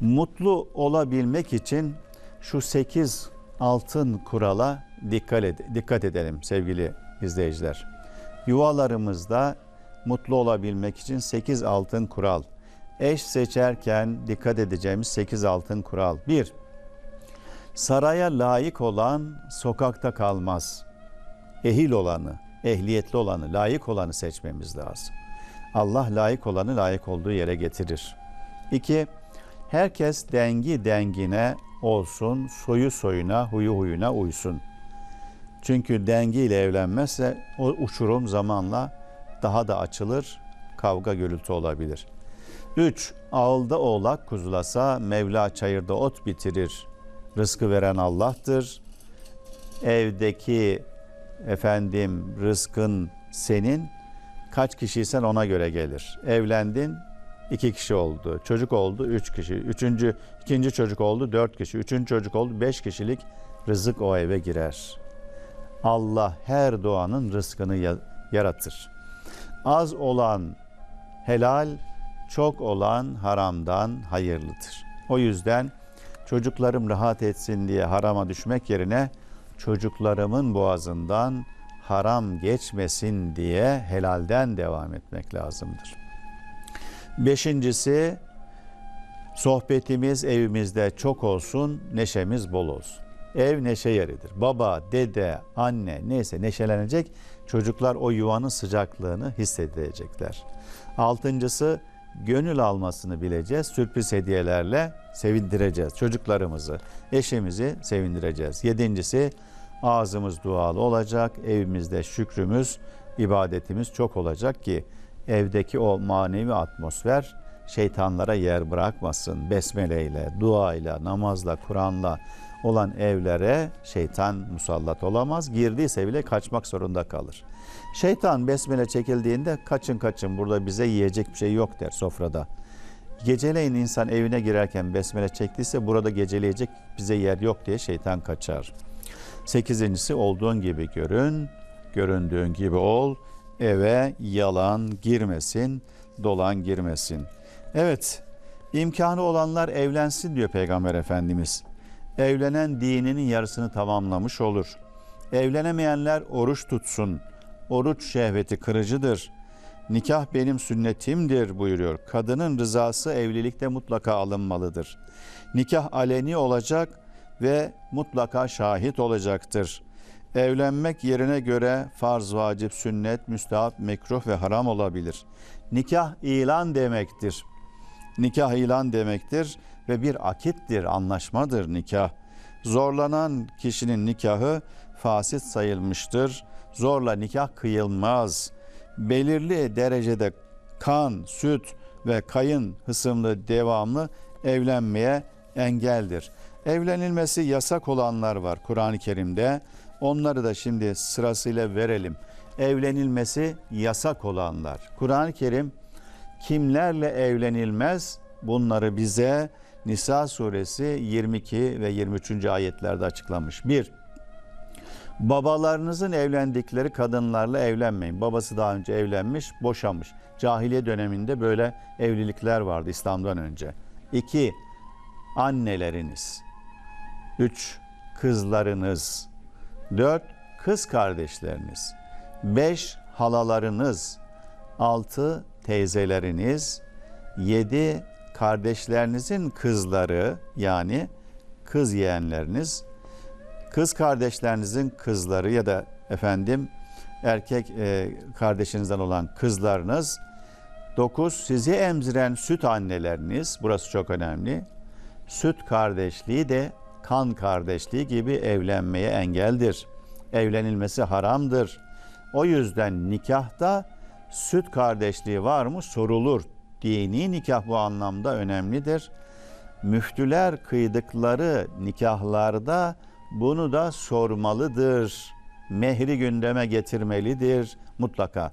Mutlu olabilmek için şu 8 altın kurala dikkat, ed- dikkat edelim sevgili izleyiciler. Yuvalarımızda mutlu olabilmek için 8 altın kural. Eş seçerken dikkat edeceğimiz 8 altın kural. 1. Saraya layık olan sokakta kalmaz. Ehil olanı, ehliyetli olanı, layık olanı seçmemiz lazım. Allah layık olanı layık olduğu yere getirir. 2. Herkes dengi dengine olsun, soyu soyuna, huyu huyuna uysun. Çünkü dengiyle evlenmezse o uçurum zamanla daha da açılır, kavga gürültü olabilir. 3. Ağılda oğlak kuzulasa Mevla çayırda ot bitirir. Rızkı veren Allah'tır. Evdeki efendim rızkın senin kaç kişiysen ona göre gelir. Evlendin iki kişi oldu. Çocuk oldu üç kişi. Üçüncü, ikinci çocuk oldu dört kişi. Üçüncü çocuk oldu beş kişilik rızık o eve girer. Allah her doğanın rızkını ya- yaratır. Az olan helal, çok olan haramdan hayırlıdır. O yüzden çocuklarım rahat etsin diye harama düşmek yerine çocuklarımın boğazından haram geçmesin diye helalden devam etmek lazımdır. Beşincisi sohbetimiz evimizde çok olsun, neşemiz bol olsun. Ev neşe yeridir. Baba, dede, anne neyse neşelenecek. Çocuklar o yuvanın sıcaklığını hissedecekler. Altıncısı gönül almasını bileceğiz. Sürpriz hediyelerle sevindireceğiz çocuklarımızı, eşimizi sevindireceğiz. Yedincisi ağzımız dualı olacak. Evimizde şükrümüz, ibadetimiz çok olacak ki evdeki o manevi atmosfer şeytanlara yer bırakmasın. Besmeleyle, duayla, namazla, Kur'an'la olan evlere şeytan musallat olamaz. Girdiyse bile kaçmak zorunda kalır. Şeytan besmele çekildiğinde kaçın kaçın burada bize yiyecek bir şey yok der sofrada. Geceleyin insan evine girerken besmele çektiyse burada geceleyecek bize yer yok diye şeytan kaçar. Sekizincisi olduğun gibi görün, göründüğün gibi ol, eve yalan girmesin, dolan girmesin. Evet, imkanı olanlar evlensin diyor Peygamber Efendimiz. Evlenen dininin yarısını tamamlamış olur. Evlenemeyenler oruç tutsun. Oruç şehveti kırıcıdır. Nikah benim sünnetimdir buyuruyor. Kadının rızası evlilikte mutlaka alınmalıdır. Nikah aleni olacak ve mutlaka şahit olacaktır. Evlenmek yerine göre farz, vacip, sünnet, müstahap, mekruh ve haram olabilir. Nikah ilan demektir. Nikah ilan demektir ve bir akittir, anlaşmadır nikah. Zorlanan kişinin nikahı fasit sayılmıştır. Zorla nikah kıyılmaz. Belirli derecede kan, süt ve kayın hısımlı devamlı evlenmeye engeldir. Evlenilmesi yasak olanlar var Kur'an-ı Kerim'de. Onları da şimdi sırasıyla verelim. Evlenilmesi yasak olanlar. Kur'an-ı Kerim kimlerle evlenilmez bunları bize Nisa suresi 22 ve 23. ayetlerde açıklamış. 1. Babalarınızın evlendikleri kadınlarla evlenmeyin. Babası daha önce evlenmiş, boşanmış. Cahiliye döneminde böyle evlilikler vardı İslam'dan önce. 2. Anneleriniz. 3. Kızlarınız. 4. Kız kardeşleriniz. 5. Halalarınız. 6. Teyzeleriniz. 7. Kardeşlerinizin kızları yani kız yeğenleriniz. Kız kardeşlerinizin kızları ya da efendim erkek e, kardeşinizden olan kızlarınız. 9. Sizi emziren süt anneleriniz. Burası çok önemli. Süt kardeşliği de kan kardeşliği gibi evlenmeye engeldir. Evlenilmesi haramdır. O yüzden nikahta süt kardeşliği var mı sorulur. Dini nikah bu anlamda önemlidir. Müftüler kıydıkları nikahlarda bunu da sormalıdır. Mehri gündeme getirmelidir mutlaka.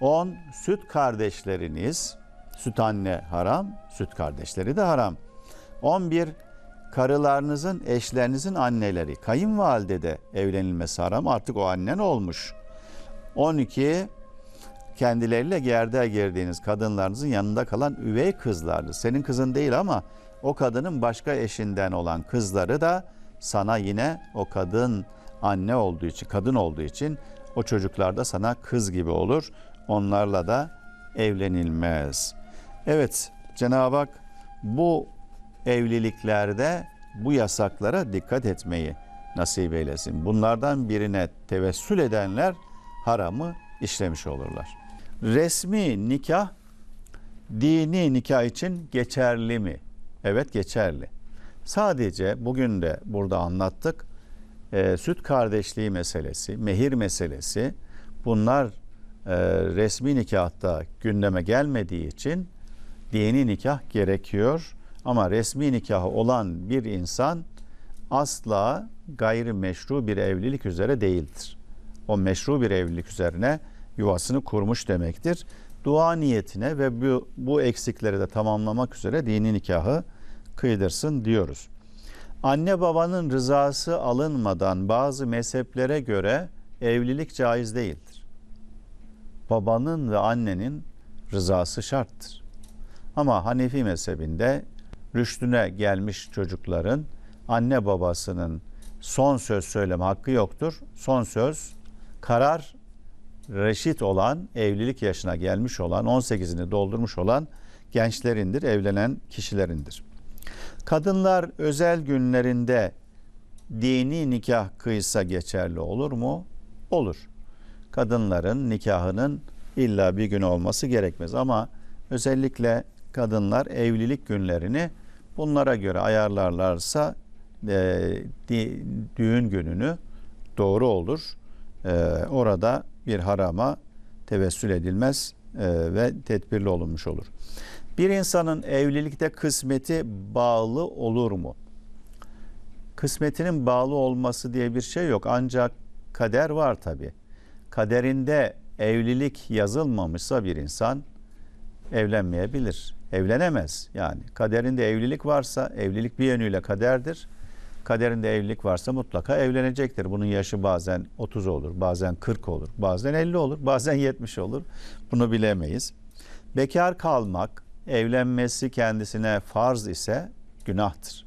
10. Süt kardeşleriniz, süt anne haram, süt kardeşleri de haram. 11. Karılarınızın, eşlerinizin anneleri, kayınvalide de evlenilmesi haram. Artık o annen olmuş. 12. Kendileriyle gerdeğe girdiğiniz kadınlarınızın yanında kalan üvey kızlardır. Senin kızın değil ama o kadının başka eşinden olan kızları da sana yine o kadın anne olduğu için, kadın olduğu için o çocuklar da sana kız gibi olur. Onlarla da evlenilmez. Evet, Cenab-ı Hak bu evliliklerde bu yasaklara dikkat etmeyi nasip eylesin. Bunlardan birine tevessül edenler haramı işlemiş olurlar. Resmi nikah dini nikah için geçerli mi? Evet geçerli. Sadece bugün de burada anlattık. E, süt kardeşliği meselesi, mehir meselesi bunlar e, resmi nikahta gündeme gelmediği için dini nikah gerekiyor. Ama resmi nikahı olan bir insan asla gayrimeşru bir evlilik üzere değildir. O meşru bir evlilik üzerine yuvasını kurmuş demektir. Dua niyetine ve bu, bu eksikleri de tamamlamak üzere dini nikahı kıydırsın diyoruz. Anne babanın rızası alınmadan bazı mezheplere göre evlilik caiz değildir. Babanın ve annenin rızası şarttır. Ama Hanefi mezhebinde rüştüne gelmiş çocukların anne babasının son söz söyleme hakkı yoktur. Son söz karar reşit olan, evlilik yaşına gelmiş olan, 18'ini doldurmuş olan gençlerindir, evlenen kişilerindir. Kadınlar özel günlerinde dini nikah kıysa geçerli olur mu? Olur. Kadınların nikahının illa bir gün olması gerekmez ama özellikle kadınlar evlilik günlerini bunlara göre ayarlarlarsa e, düğün gününü doğru olur. E, orada bir harama tevessül edilmez e, ve tedbirli olunmuş olur. Bir insanın evlilikte kısmeti bağlı olur mu? Kısmetinin bağlı olması diye bir şey yok. Ancak kader var tabi. Kaderinde evlilik yazılmamışsa bir insan evlenmeyebilir. Evlenemez yani. Kaderinde evlilik varsa evlilik bir yönüyle kaderdir. Kaderinde evlilik varsa mutlaka evlenecektir. Bunun yaşı bazen 30 olur, bazen 40 olur, bazen 50 olur, bazen 70 olur. Bunu bilemeyiz. Bekar kalmak, evlenmesi kendisine farz ise günahtır.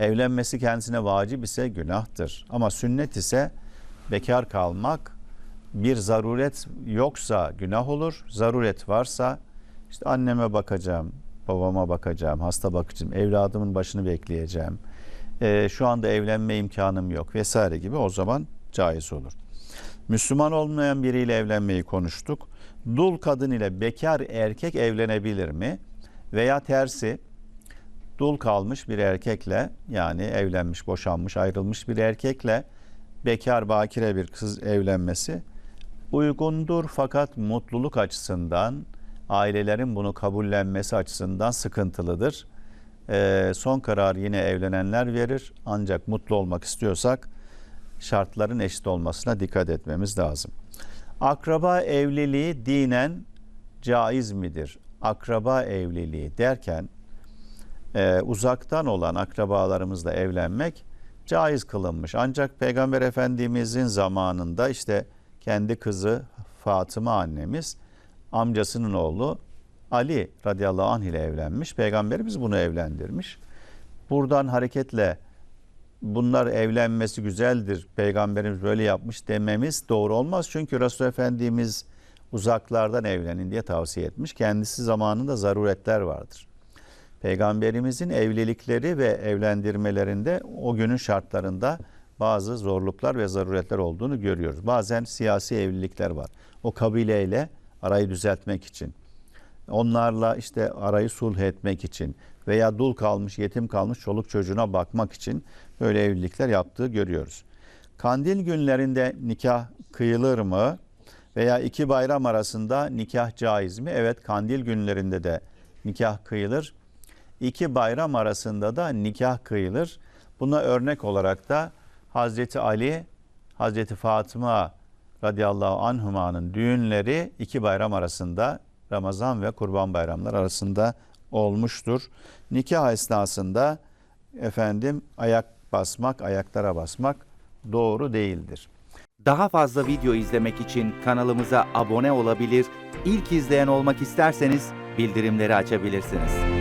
Evlenmesi kendisine vacip ise günahtır. Ama sünnet ise bekar kalmak bir zaruret yoksa günah olur. Zaruret varsa işte anneme bakacağım, babama bakacağım, hasta bakacağım, evladımın başını bekleyeceğim. Ee, şu anda evlenme imkanım yok vesaire gibi o zaman caiz olur. Müslüman olmayan biriyle evlenmeyi konuştuk. Dul kadın ile bekar erkek evlenebilir mi? Veya tersi dul kalmış bir erkekle yani evlenmiş, boşanmış, ayrılmış bir erkekle bekar bakire bir kız evlenmesi uygundur fakat mutluluk açısından ailelerin bunu kabullenmesi açısından sıkıntılıdır. Ee, son karar yine evlenenler verir ancak mutlu olmak istiyorsak şartların eşit olmasına dikkat etmemiz lazım. Akraba evliliği dinen caiz midir? Akraba evliliği derken e, uzaktan olan akrabalarımızla evlenmek caiz kılınmış. Ancak Peygamber Efendimizin zamanında işte kendi kızı Fatıma annemiz amcasının oğlu Ali radıyallahu anh ile evlenmiş. Peygamberimiz bunu evlendirmiş. Buradan hareketle bunlar evlenmesi güzeldir, peygamberimiz böyle yapmış dememiz doğru olmaz. Çünkü Resul Efendimiz uzaklardan evlenin diye tavsiye etmiş. Kendisi zamanında zaruretler vardır. Peygamberimizin evlilikleri ve evlendirmelerinde o günün şartlarında bazı zorluklar ve zaruretler olduğunu görüyoruz. Bazen siyasi evlilikler var. O kabileyle arayı düzeltmek için. Onlarla işte arayı sulh etmek için veya dul kalmış, yetim kalmış çoluk çocuğuna bakmak için böyle evlilikler yaptığı görüyoruz. Kandil günlerinde nikah kıyılır mı? Veya iki bayram arasında nikah caiz mi? Evet kandil günlerinde de nikah kıyılır. İki bayram arasında da nikah kıyılır. Buna örnek olarak da Hazreti Ali, Hazreti Fatıma radıyallahu anhuma'nın düğünleri iki bayram arasında Ramazan ve Kurban bayramlar arasında olmuştur. Nikah esnasında efendim ayak basmak, ayaklara basmak doğru değildir. Daha fazla video izlemek için kanalımıza abone olabilir, ilk izleyen olmak isterseniz bildirimleri açabilirsiniz.